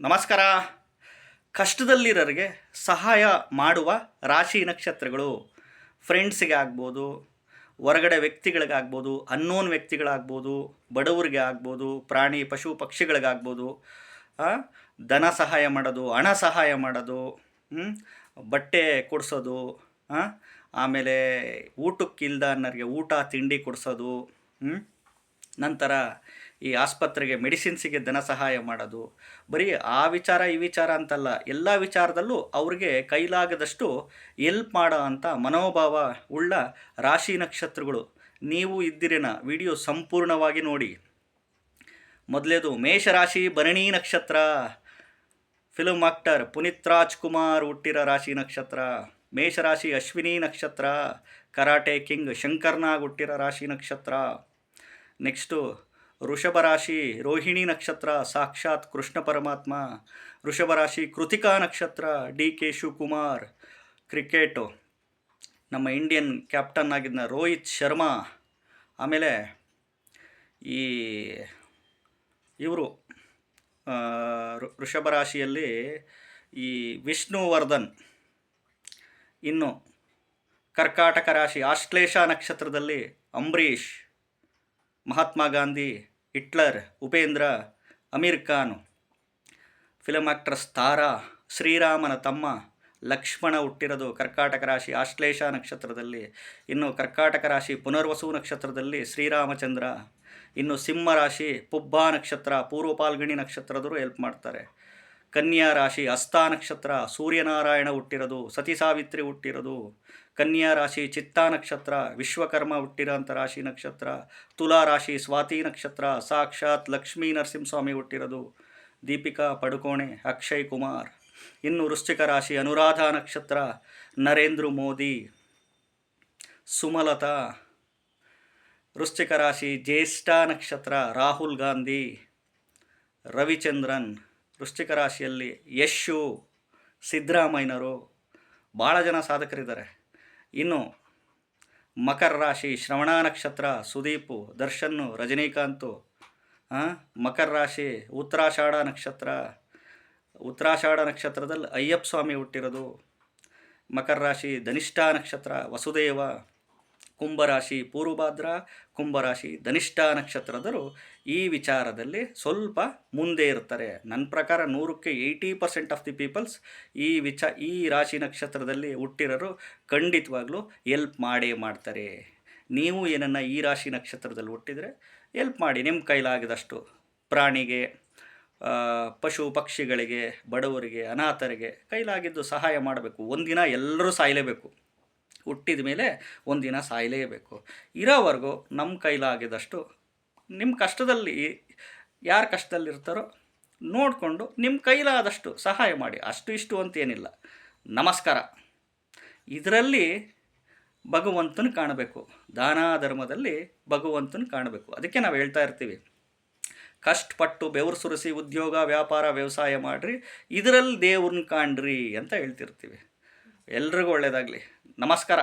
ನಮಸ್ಕಾರ ಕಷ್ಟದಲ್ಲಿರೋರಿಗೆ ಸಹಾಯ ಮಾಡುವ ರಾಶಿ ನಕ್ಷತ್ರಗಳು ಫ್ರೆಂಡ್ಸಿಗೆ ಆಗ್ಬೋದು, ಹೊರಗಡೆ ವ್ಯಕ್ತಿಗಳಿಗಾಗ್ಬೋದು ಅನ್ನೋನ್ ವ್ಯಕ್ತಿಗಳಾಗ್ಬೋದು ಬಡವರಿಗೆ ಆಗ್ಬೋದು, ಪ್ರಾಣಿ, ಪಶು ಪಕ್ಷಿಗಳಿಗಾಗ್ಬೋದು ಧನ ಸಹಾಯ ಮಾಡೋದು, ಹಣ ಸಹಾಯ ಮಾಡೋದು ಬಟ್ಟೆ ಕೊಡಿಸೋದು ಆಮೇಲೆ ಊಟಕ್ಕಿಲ್ದ ಅನ್ನೋರಿಗೆ ಊಟ, ತಿಂಡಿ ಕೊಡಿಸೋದು? ನಂತರ ಈ ಆಸ್ಪತ್ರೆಗೆ ಮೆಡಿಸಿನ್ಸಿಗೆ ಧನ ಸಹಾಯ ಮಾಡೋದು. ಬರೀ ಆ ವಿಚಾರ, ಈ ವಿಚಾರ ಅಂತಲ್ಲ, ಎಲ್ಲ ವಿಚಾರದಲ್ಲೂ ಅವ್ರಿಗೆ ಕೈಲಾಗದಷ್ಟು ಎಲ್ಪ್ ಮಾಡೋ ಅಂಥ ಮನೋಭಾವ ಉಳ್ಳ ರಾಶಿ ನಕ್ಷತ್ರಗಳು. ನೀವು ಇದ್ದಿರಿನ ವಿಡಿಯೋ ಸಂಪೂರ್ಣವಾಗಿ ನೋಡಿ. ಮೊದಲೇದು ಮೇಷರಾಶಿ ಭರಣಿ ನಕ್ಷತ್ರ ಫಿಲ್ಮ್ ಆಕ್ಟರ್ ಪುನೀತ್ ರಾಜ್ಕುಮಾರ್ ಹುಟ್ಟಿರೋ ರಾಶಿ ನಕ್ಷತ್ರ, ಮೇಷರಾಶಿ ಅಶ್ವಿನಿ ನಕ್ಷತ್ರ, ಕರಾಟೆ ಕಿಂಗ್ ಶಂಕರ್ನಾಗ್ ಹುಟ್ಟಿರೋ ರಾಶಿ ನಕ್ಷತ್ರ. ನೆಕ್ಸ್ಟು ರಾಶಿ ರೋಹಿಣಿ ನಕ್ಷತ್ರ, ಸಾಕ್ಷಾತ್ ಕೃಷ್ಣ ಪರಮಾತ್ಮ. ರಾಶಿ ಕೃತಿಕಾ ನಕ್ಷತ್ರ, ಡಿ ಕೆ ಶಿವಕುಮಾರ್. ಕ್ರಿಕೆಟು ನಮ್ಮ ಇಂಡಿಯನ್ ಕ್ಯಾಪ್ಟನ್ ಆಗಿದ್ದ ರೋಹಿತ್ ಶರ್ಮಾ. ಆಮೇಲೆ ಈ ಇವರು ರಾಶಿಯಲ್ಲಿ ಈ ವಿಷ್ಣುವರ್ಧನ್. ಇನ್ನು ಕರ್ಕಾಟಕ ರಾಶಿ, ಆಶ್ಲೇಷ ನಕ್ಷತ್ರದಲ್ಲಿ Ambareesh. Mahatma Gandhi, Hitler, Upendra, Aamir Khan film actress Tara ಶ್ರೀರಾಮನ ತಮ್ಮ, ಲಕ್ಷ್ಮಣ ಹುಟ್ಟಿರೋದು ಕರ್ಕಾಟಕ ರಾಶಿ ಆಶ್ಲೇಷ ನಕ್ಷತ್ರದಲ್ಲಿ, ಇನ್ನು ಕರ್ಕಾಟಕ ರಾಶಿ ಪುನರ್ವಸು ನಕ್ಷತ್ರದಲ್ಲಿ ಶ್ರೀರಾಮಚಂದ್ರ, ಇನ್ನು ಸಿಂಹ ರಾಶಿ ಪುಬ್ಬ ನಕ್ಷತ್ರ, ಪೂರ್ವ ಪಾಲ್ಗಣಿ ನಕ್ಷತ್ರದವರು ಹೆಲ್ಪ್ ಮಾಡ್ತಾರೆ. ಕನ್ಯಾ ರಾಶಿ ಹಸ್ತ ನಕ್ಷತ್ರ ಸೂರ್ಯನಾರಾಯಣ ಹುಟ್ಟಿರೋದು, ಸತಿ ಸಾವಿತ್ರಿ ಹುಟ್ಟಿರೋದು, ಕನ್ಯಾ ರಾಶಿ ಚಿತ್ತಾ ನಕ್ಷತ್ರ, ವಿಶ್ವಕರ್ಮ ಹುಟ್ಟಿರೋಂಥ ರಾಶಿ ನಕ್ಷತ್ರ, ತುಲಾ ರಾಶಿ ಸ್ವಾತಿ ನಕ್ಷತ್ರ, ಸಾಕ್ಷಾತ್ ಲಕ್ಷ್ಮೀ ನರಸಿಂಹಸ್ವಾಮಿ ಹುಟ್ಟಿರೋದು, ದೀಪಿಕಾ ಪಡುಕೋಣೆ, ಅಕ್ಷಯ್ ಕುಮಾರ್. ಇನ್ನು ವೃಶ್ಚಿಕ ರಾಶಿ ಅನುರಾಧ ನಕ್ಷತ್ರ, ನರೇಂದ್ರ ಮೋದಿ, ಸುಮಲತಾ. ವೃಶ್ಚಿಕ ರಾಶಿ ಜ್ಯೇಷ್ಠ ನಕ್ಷತ್ರ ರಾಹುಲ್ ಗಾಂಧಿ, ರವಿಚಂದ್ರನ್. ವೃಶ್ಚಿಕ ರಾಶಿಯಲ್ಲಿ ಯಶು, ಸಿದ್ದರಾಮಯ್ಯನವರು ಭಾಳ ಜನ ಸಾಧಕರಿದ್ದಾರೆ. ಇನ್ನು ಮಕರ ರಾಶಿ, ಶ್ರವಣ ನಕ್ಷತ್ರ, ಸುದೀಪು ದರ್ಶನ್ನು ರಜನೀಕಾಂತು ಮಕರ ರಾಶಿ, ಉತ್ತರಾಷಾಢ ನಕ್ಷತ್ರ, ಉತ್ತರಾಷಾಢ ನಕ್ಷತ್ರದಲ್ಲಿ ಅಯ್ಯಪ್ಪ ಸ್ವಾಮಿ ಹುಟ್ಟಿರೋದು, ಮಕರ ರಾಶಿ, ಧನಿಷ್ಠ ನಕ್ಷತ್ರ, ವಸುದೇವ ಕುಂಭರಾಶಿ ಪೂರ್ವಭಾದ್ರ, ಕುಂಭರಾಶಿ ಧನಿಷ್ಠ ನಕ್ಷತ್ರದರು ಈ ವಿಚಾರದಲ್ಲಿ ಸ್ವಲ್ಪ ಮುಂದೆ ಇರ್ತಾರೆ ನನ್ನ ಪ್ರಕಾರ ನೂರಕ್ಕೆ eighty percent of the peoples ಈ ವಿಚ, ಈ ರಾಶಿ ನಕ್ಷತ್ರದಲ್ಲಿ ಹುಟ್ಟಿರೋರು ಖಂಡಿತವಾಗ್ಲೂ ಎಲ್ಪ್ ಮಾಡೇ ಮಾಡ್ತಾರೆ. ನೀವು ಏನನ್ನು ಈ ರಾಶಿ ನಕ್ಷತ್ರದಲ್ಲಿ ಹುಟ್ಟಿದರೆ ಎಲ್ಪ್ ಮಾಡಿ, ನಿಮ್ಮ ಕೈಲಾಗದಷ್ಟು ಪ್ರಾಣಿಗೆ ಪಶು ಪಕ್ಷಿಗಳಿಗೆ, ಬಡವರಿಗೆ, ಅನಾಥರಿಗೆ ಕೈಲಾಗಿದ್ದು ಸಹಾಯ ಮಾಡಬೇಕು. ಒಂದಿನ ಎಲ್ಲರೂ ಸಾಯಲೇಬೇಕು. ಹುಟ್ಟಿದ ಮೇಲೆ ಒಂದಿನ ಸಾಯಲೇಬೇಕು. ಇರೋವರೆಗೂ ನಮ್ಮ ಕೈಲಾಗಿದ್ದಷ್ಟು ನಿಮ್ಮ ಕಷ್ಟದಲ್ಲಿ ಯಾರು ಕಷ್ಟದಲ್ಲಿರ್ತಾರೋ ನೋಡಿಕೊಂಡು ನಿಮ್ಮ ಕೈಲಾದಷ್ಟು ಸಹಾಯ ಮಾಡಿ. ಅಷ್ಟು ಇಷ್ಟು ಅಂತೇನಿಲ್ಲ. ನಮಸ್ಕಾರ. ಇದರಲ್ಲಿ ಭಗವಂತನ ಕಾಣಬೇಕು. ದಾನ ಧರ್ಮದಲ್ಲಿ ಭಗವಂತನ ಕಾಣಬೇಕು. ಅದಕ್ಕೆ ನಾವು ಹೇಳ್ತಾ ಇರ್ತೀವಿ. ಕಷ್ಟಪಟ್ಟು ಬೆವರು ಸುರಿಸಿ ಉದ್ಯೋಗ, ವ್ಯಾಪಾರ, ವ್ಯವಸಾಯ ಮಾಡಿರಿ. ಇದರಲ್ಲಿ ದೇವ್ರನ್ನ ಕಾಣ್ರಿ ಅಂತ ಹೇಳ್ತಿರ್ತೀವಿ. ಎಲ್ರಿಗೂ ಒಳ್ಳೆಯದಾಗಲಿ ನಮಸ್ಕಾರ.